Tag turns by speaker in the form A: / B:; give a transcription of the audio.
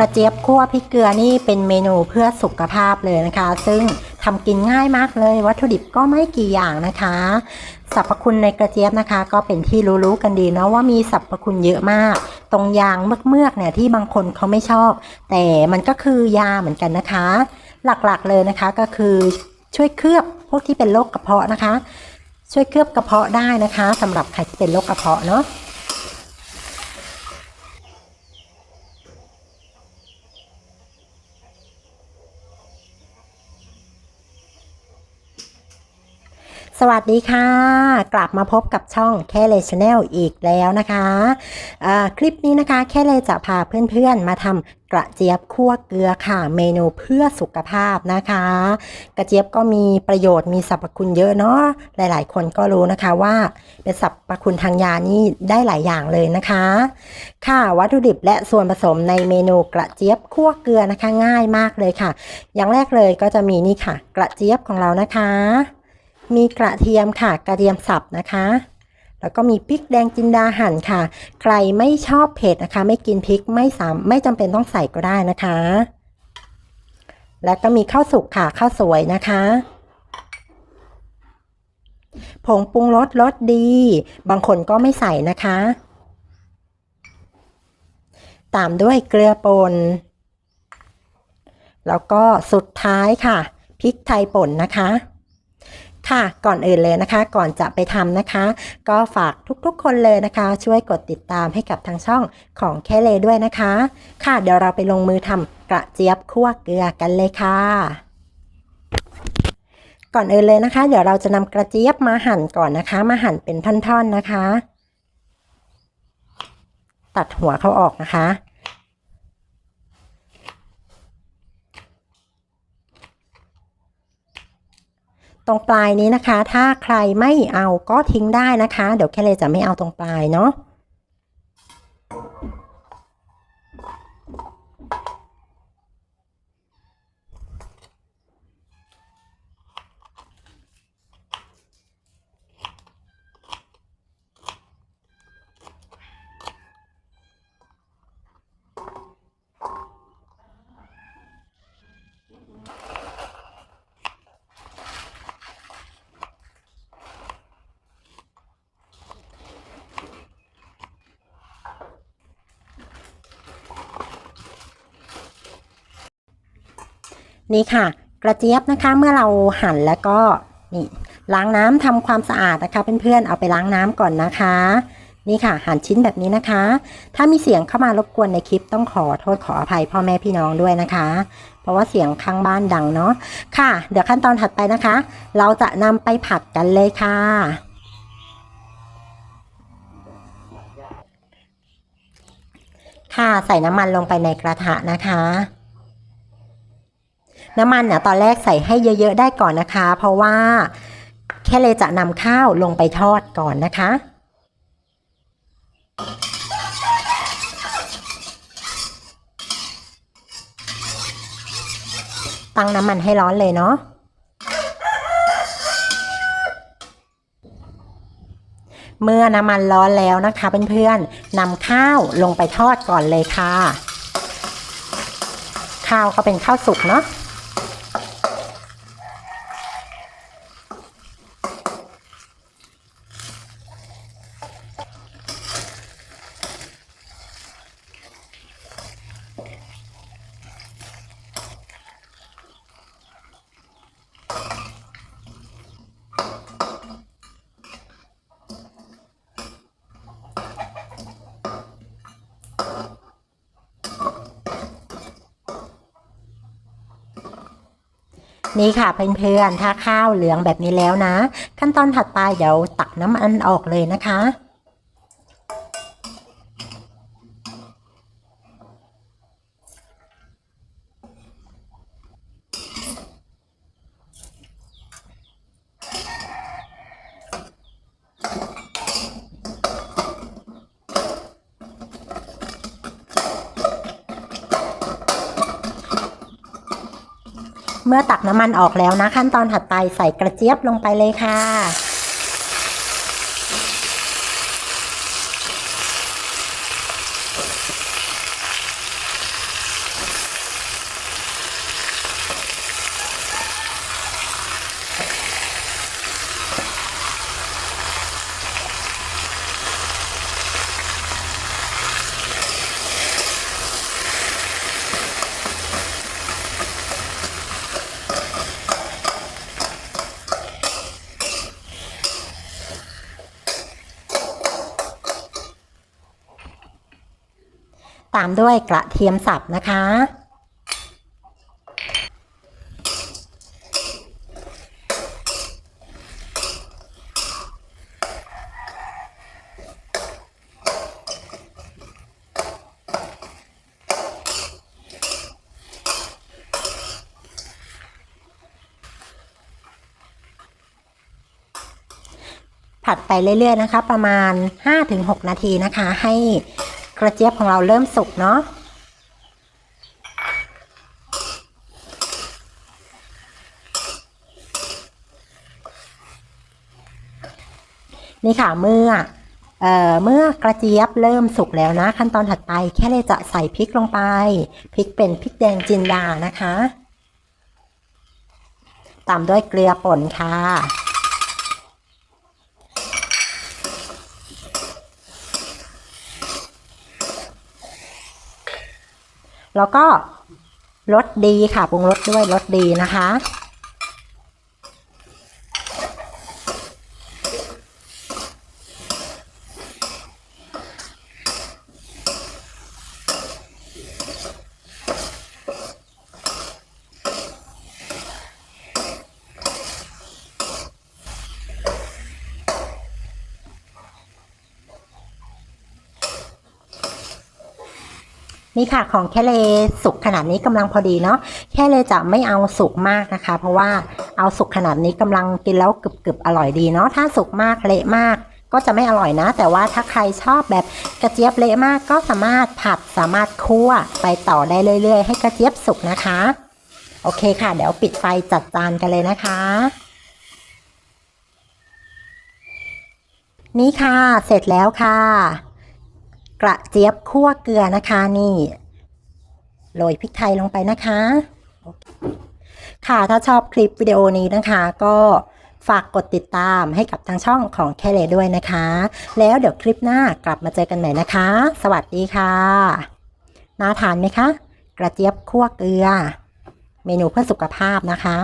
A: ระเจี๊ยบคั่วพริกเกลือนี่เป็นเมนูเพื่อสุขภาพเลยนะคะ ซึ่งทำกินง่ายมากเลย วัตถุดิบก็ไม่กี่อย่างนะคะสรรพคุณในกระเจี๊ยบนะคะ ก็เป็นที่รู้ๆกันดีเนาะว่ามีสรรพคุณเยอะมาก ตรงยางเมือกๆเนี่ยที่บางคนเขาไม่ชอบ แต่มันก็คือยาเหมือนกันนะคะ หลักๆเลยนะคะก็คือช่วยเคลือบพวกที่เป็นโรคกระเพาะนะคะ ช่วยเคลือบกระเพาะได้นะคะสำหรับใครที่เป็นโรคกระเพาะเนาะ สวัสดีค่ะ กลับมาพบกับช่องแค่เลชาแนลอีกแล้วนะคะอ่าคลิปนี้นะคะ แค่เลยจะพาเพื่อนๆมาทำกระเจี๊ยบคั่วเกลือค่ะ เมนูเพื่อสุขภาพนะคะ กระเจี๊ยบก็มีประโยชน์มีสรรพคุณเยอะเนาะหลายๆ คนก็รู้นะคะว่า เป็นสรรพคุณทางยานี่ได้หลายอย่างเลยนะคะ ค่ะวัตถุดิบและส่วนผสมในเมนูกระเจี๊ยบคั่วเกลือนะคะง่ายมากเลยค่ะ อย่างแรกเลยก็จะมีนี่ค่ะ กระเจี๊ยบของเรานะคะ มีกระเทียมค่ะกระเทียมสับนะคะ แล้วก็มีพริกแดงจินดาหั่นค่ะ ใครไม่ชอบเผ็ดนะคะ ไม่กินพริกไม่สามไม่จำเป็นต้องใส่ก็ได้นะคะ แล้วก็มีข้าวสุกค่ะข้าวสวยนะคะผงปรุงรสรสดี บางคนก็ไม่ใส่นะคะ ตามด้วยเกลือป่น แล้วก็สุดท้ายค่ะ พริกไทยป่นนะคะ ค่ะก่อนอื่นเลยนะคะ ก่อนจะไปทำนะคะ ก็ฝากทุกๆคนเลยนะคะ ช่วยกดติดตามให้กับทางช่องของแค่เลด้วยนะคะ ค่ะเดี๋ยวเราไปลงมือทำกระเจี๊ยบคั่วเกลือกันเลยค่ะ ก่อนอื่นเลยนะคะ เดี๋ยวเราจะนำกระเจี๊ยบมาหั่นก่อนนะคะ มาหั่นเป็นท่อนๆนะคะ ตัดหัวเขาออกนะคะ ตรงปลายนี้นะคะ ถ้าใครไม่เอาก็ทิ้งได้นะคะ เดี๋ยวแค่เลยจะไม่เอาตรงปลายเนาะ นี่ค่ะ กระเจี๊ยบนะคะเมื่อเราหั่นแล้วก็นี่ล้างน้ำทำความสะอาดนะคะเพื่อนๆเอาไปล้างน้ำก่อนนะคะ นี่ค่ะ หั่นชิ้นแบบนี้นะคะ ถ้ามีเสียงเข้ามารบกวนในคลิปต้องขอโทษขออภัยพ่อแม่พี่น้องด้วยนะคะ เพราะว่าเสียงข้างบ้านดังเนาะค่ะ เดี๋ยวขั้นตอนถัดไปนะคะ เราจะนำไปผัดกันเลยค่ะค่ะใส่น้ำมันลงไปในกระทะนะคะ น้ำมันเนี่ยตอนแรกใส่ให้เยอะๆได้ก่อนนะคะ เพราะว่าแค่เลยจะนำข้าวลงไปทอดก่อนนะคะ ตั้งน้ำมันให้ร้อนเลยเนาะเมื่อน้ำมันร้อนแล้วนะคะเพื่อนๆนำข้าวลงไปทอดก่อนเลยค่ะ ข้าวก็เป็นข้าวสุกเนาะ นี่ค่ะเพื่อนๆ ถ้าข้าวเหลืองแบบนี้แล้วนะ ขั้นตอนถัดไปเดี๋ยวตักน้ำมันออกเลยนะคะ เมื่อตักน้ำมันออกแล้วนะ ขั้นตอนถัดไปใส่กระเจี๊ยบลงไปเลยค่ะ ตามด้วยกระเทียมสับนะคะ ผัดไปเรื่อยๆนะคะ ประมาณ 5-6 นาทีนะคะ ให้ กระเจี๊ยบของเราเริ่มสุกเนาะนี่ค่ะเมื่อเอ่อเมื่อกระเจี๊ยบเริ่มสุกแล้วนะ ขั้นตอนถัดไปแค่เลยจะใส่พริกลงไปพริกเป็นพริกแดงจินดานะคะ ตามด้วยเกลือป่นค่ะ แล้วก็รสดีค่ะปรุงรสด้วยรสดีนะคะ นี่ค่ะของแค่เลสุกขนาดนี้กำลังพอดีเนาะแค่เลจะไม่เอาสุกมากนะคะ เพราะว่าเอาสุกขนาดนี้กำลังกินแล้วกรึบๆอร่อยดีเนาะถ้าสุกมากเละมากก็จะไม่อร่อยนะ แต่ว่าถ้าใครชอบแบบกระเจี๊ยบเละมากก็สามารถผัดสามารถคั่วไปต่อได้เรื่อย ๆ ให้กระเจี๊ยบสุกนะคะ โอเคค่ะ เดี๋ยวปิดไฟจัดจานกันเลยนะคะ นี่ค่ะเสร็จแล้วค่ะ กระเจี๊ยบคั่วเกลือนะคะนี่โรยพริกไทยลงไปนะคะ ค่ะถ้าชอบคลิปวิดีโอนี้นะคะ ก็ฝากกดติดตามให้กับทางช่องของแคเลด้วยนะคะ แล้วเดี๋ยวคลิปหน้ากลับมาเจอกันใหม่นะคะ สวัสดีค่ะน่าทานไหมคะ กระเจี๊ยบคั่วเกลือ เมนูเพื่อสุขภาพนะคะ